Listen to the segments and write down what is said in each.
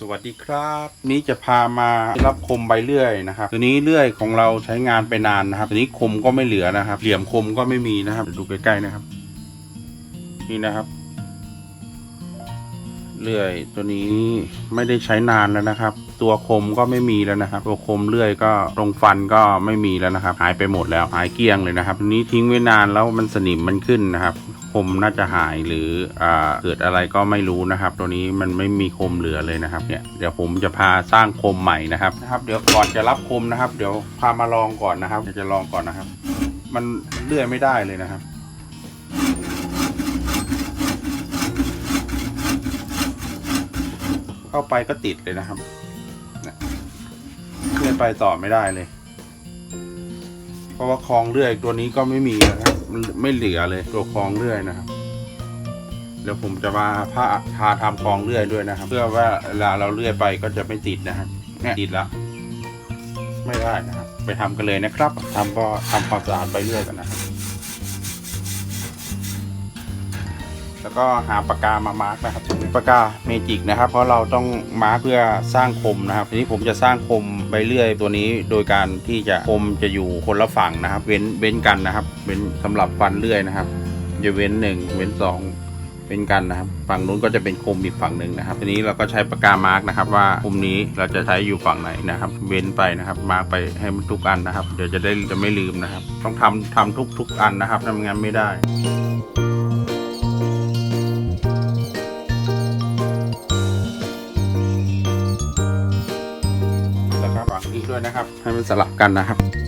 สวัสดีครับ นี้จะพามารับคมใบเลื่อยนะครับตัวนี้เลื่อยของเราใช้งานไปนานนะครับตัวนี้คมก็ไม่เหลือนะครับ เหลี่ยมคมก็ไม่มีนะครับดูใกล้ๆนะครับ นี่นะครับ เลื่อยตัวนี้ไม่ได้ใช้นานแล้วนะครับ ตัวคมก็ไม่มีแล้วนะครับ ตัวคมเลื่อยก็ตรงฟันก็ไม่มีแล้วนะครับ หายไปหมดแล้วหายเกลี้ยงเลยนะครับตัวนี้ทิ้งไว้นานแล้วมันสนิมมันขึ้นนะครับ คมน่าจะหายหรืออเกิดอะไรก็ไม่รู้นะครับ ตัวนี้มันไม่มีคมเหลือเลยนะครับเนี่ยเดี๋ยวผมจะพาสร้างคมใหม่นะครับนะครับ เดี๋ยวก่อนจะรับคมนะครับ เดี๋ยวพามาลองก่อนนะครับเดี๋ยวจะลองก่อนนะครับ มันเลื่อยไม่ได้เลยนะครับเข้าไปก็ติดเลยนะครับเลื่อยไปต่อไม่ได้เลย เพราะว่าคลองเลื่อยตัวนี้ก็ไม่มีนะครับ ไม่เหลือเลยตัวคลองเลื่อยนะครับเดี๋ยวผมจะมาพาทาทำคลองเลื่อยด้วยนะครับ เพื่อว่าเวลาเราเลื่อยไปก็จะไม่ติดนะครับเนี่ยติดแล้วไม่ได้นะครับ ไปทำกันเลยนะครับทำก็ทำความสะอาดไปเรื่อยกันนะครับ แล้วก็หาปากกามามาร์กนะครับปากกาเมจิกนะครับ เพราะเราต้องมาร์กเพื่อสร้างคมนะครับ ทีนี้ผมจะสร้างคมใบเลื่อยตัวนี้ โดยการที่จะคมจะอยู่คนละฝั่งนะครับ เว้นเว้นกันนะครับเว้นสำหรับฟันเลื่อยนะครับจะเว้นหนึ่งเว้นสองเป็นกันนะครับ ฝั่งนู้นก็จะเป็นคมอีกฝั่งหนึ่งนะครับ ทีนี้เราก็ใช้ปากกามาร์กนะครับ ว่าคมนี้เราจะใช้อยู่ฝั่งไหนนะครับ เว้นไปนะครับ มาร์กไปให้มันทุกอันนะครับ เดี๋ยวจะได้จะไม่ลืมนะครับ ต้องทำทำทุกทุกอันนะครับทำงานไม่ได้ ด้วยนะครับ ให้มันสลับกันนะครับ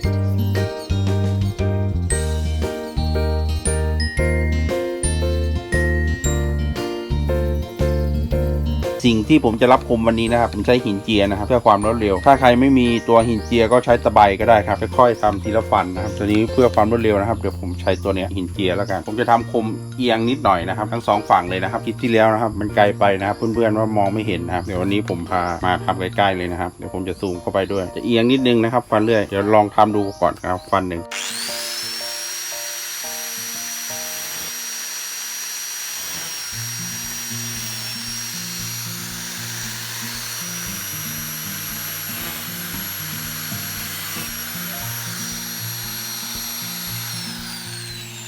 สิ่งที่ผมจะรับคมวันนี้นะครับผมใช้หินเจียนะครับ เพื่อความรวดเร็ว ถ้าใครไม่มีตัวหินเจียก็ใช้ตะไบก็ได้ครับค่อยๆทำทีละฟันนะครับตัวนี้เพื่อความรวดเร็วนะครับเดี๋ยวผมใช้ตัวเนี้ยหินเจียแล้วกัน ผมจะทำคมเอียงนิดหน่อยนะครับทั้งสองฝั่งเลยนะครับคลิปที่แล้วนะครับ มันไกลไปนะครับเพื่อนๆว่ามองไม่เห็นนะครับเดี๋ยววันนี้ผมพามาทำใกล้ๆเลยนะครับเดี๋ยวผมจะซูมเข้าไปด้วยจะเอียงนิดนึงนะครับ ฟันเรื่อยเดี๋ยวลองทำดูก่อนครับฟันหนึ่ง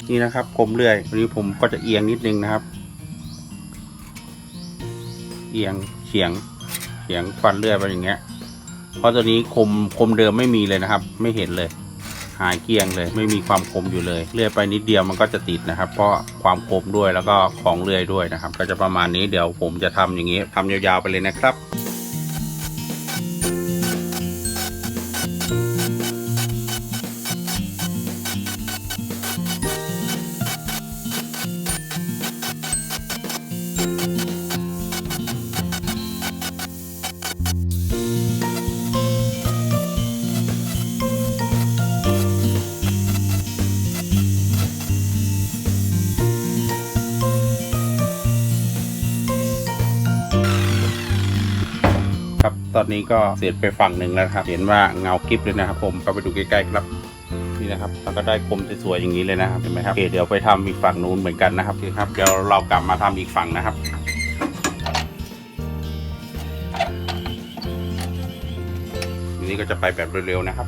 นี่นะครับคมเลื่อยวันนี้ผมก็จะเอียงนิดนึงนะครับ เอียงเฉียงเฉียงฟันเลื่อยไปอย่างเงี้ย เพราะตัวนี้คมคมเดิมไม่มีเลยนะครับ ไม่เห็นเลย หายเกลี้ยงเลย ไม่มีความคมอยู่เลยเลื่อยไปนิดเดียวมันก็จะติดนะครับ เพราะความคมด้วยแล้วก็ของเลื่อยด้วยนะครับ ก็จะประมาณนี้เดี๋ยวผมจะทำอย่างนี้ทำยาวๆไปเลยนะครับ ตอนนี้ก็เสียดไปฝั่งหนึ่งแล้วครับ เห็นว่าเงากริบเลยนะครับ ผมก็ไปดูใกล้ๆครับนี่นะครับแล้วก็ได้คมสวยๆอย่างนี้เลยนะครับเห็นไหมครับโอเคเดี๋ยวไปทำอีกฝั่งนู้นเหมือนกันนะครับโอครับเดี๋ยวเรากลับมาทำอีกฝั่งนะครับนี้ก็จะไปแบบเร็วๆนะครับ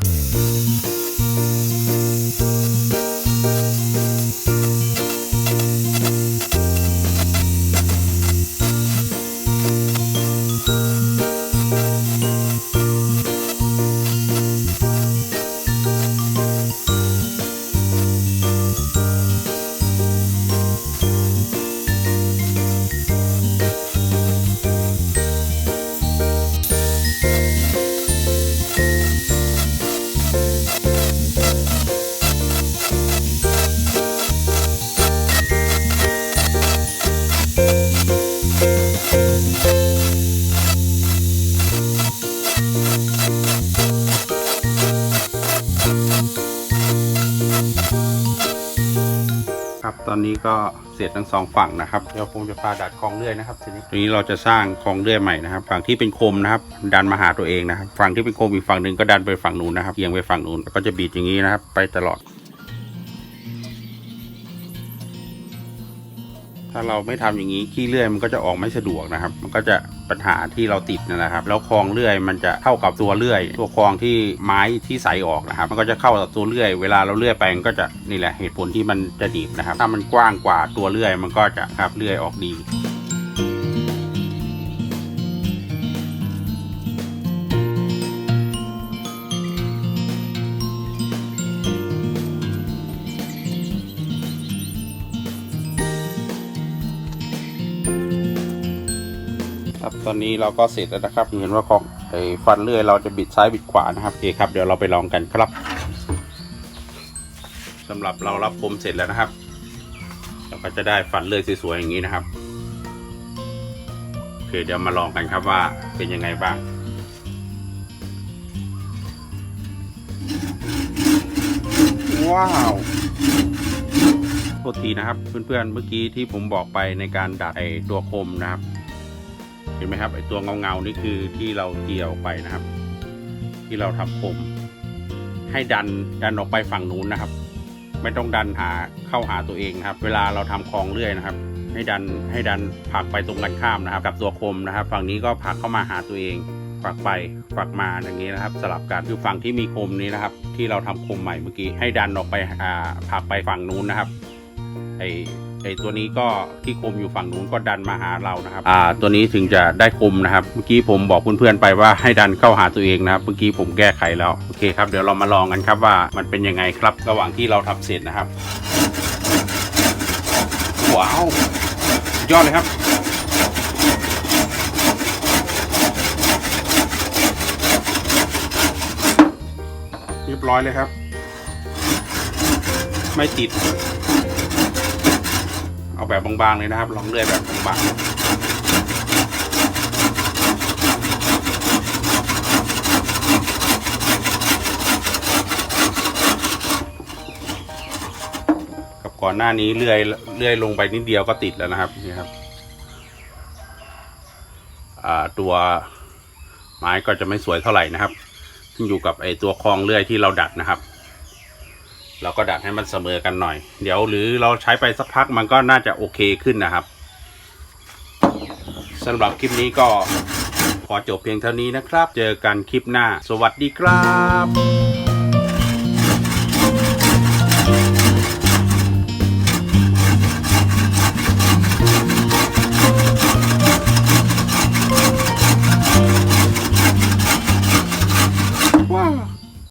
ครับ ตอนนี้ก็เสร็จทั้งสองฝั่งนะครับเดี๋ยวผมจะพาดัดคลองเลื่อยนะครับทีนี้ทีนี้เราจะสร้างคลองเลื่อยใหม่นะครับ ฝั่งที่เป็นคมนะครับ ดันมาหาตัวเองนะครับ ฝั่งที่เป็นคมอีกฝั่งหนึ่งก็ดันไปฝั่งนู้นนะครับเอียงไปฝั่งนู้นแล้วก็จะบีดอย่างนี้นะครับ ไปตลอด ถ้าเราไม่ทำอย่างนี้ขี้เลื่อยมันก็จะออกไม่สะดวกนะครับ มันก็จะ ปัญหาที่เราติดนั่นแหละครับ แล้วคลองเลื่อยมันจะเข้ากับตัวเลื่อย ตัวคลองที่ไม้ที่ใสออกนะครับ มันก็จะเข้ากับตัวเลื่อย เวลาเราเลื่อยไปมันก็จะนี่แหละเหตุผลที่มันจะดีบนะครับ ถ้ามันกว้างกว่าตัวเลื่อยมันก็จะครับเลื่อยออกดี อนนี้เราก็เสร็จแล้วนะครับเห็นว่าของไอ้ฟันเลื่อยเราจะบิดซ้ายบิดขวานะครับโอเคครับเดี๋ยวเราไปลองกันครับสำหรับเรารับคมเสร็จแล้วนะครับ เราก็จะได้ฟันเลื่อยสวยๆอย่างนี้นะครับโอเคเดี๋ยวมาลองกันครับว่าเป็นยังไงบ้างว้าวโทษทีนะครับ เพื่อนๆเมื่อกี้ที่ผมบอกไปในการดัดไอ้ตัวคมนะครับ ห็นไหมครับไอตัวเงาเงานี่คือที่เราเกี่ยวไปนะครับ ที่เราทำคมให้ดันดันออกไปฝั่งนู้นนะครับ ไม่ต้องดันหาเข้าหาตัวเองนะครับ เวลาเราทำคลองเลื่อยนะครับ ให้ดันให้ดันผลักไปตรงกันข้ามนะครับ กับตัวคมนะครับ ฝั่งนี้ก็ผลักเข้ามาหาตัวเองผลักไปผลักมาอย่างนี้นะครับ สลับกันคือฝั่งที่มีคมนี้นะครับ ที่เราทำคมใหม่เมื่อกี้ให้ดันออกไปอ่าผลักไปฝั่งนู้นนะครับไอ ไอตัวนี้ก็ที่คมอยู่ฝั่งนู้นก็ดันมาหาเรานะครับ อ่า ตัวนี้ถึงจะได้คมนะครับ เมื่อกี้ผมบอกเพื่อนๆไปว่าให้ดันเข้าหาตัวเองนะครับ เมื่อกี้ผมแก้ไขแล้วโอเคครับเดี๋ยวเรามาลองกันครับว่ามันเป็นยังไงครับระหว่างที่เราทำเสร็จนะครับว้าวยอดเลยครับเรียบร้อยเลยครับ ไม่ติด เอาแบบบางๆเลยนะครับ ลองเลื่อยแบบบางๆกับก่อนหน้านี้เลื่อยเลื่อยลงไปนิดเดียวก็ติดแล้วนะครับนี่ครับตัวไม้ก็จะไม่สวยเท่าไหร่นะครับ ขึ้นอยู่กับไอตัวคลองเลื่อยที่เราดัดนะครับ เราก็ดัดให้มันเสมอกันหน่อย เดี๋ยวหรือเราใช้ไปสักพักมันก็น่าจะโอเคขึ้นนะครับสำหรับคลิปนี้ก็ขอจบเพียงเท่านี้นะครับ เจอกันคลิปหน้า สวัสดีครับ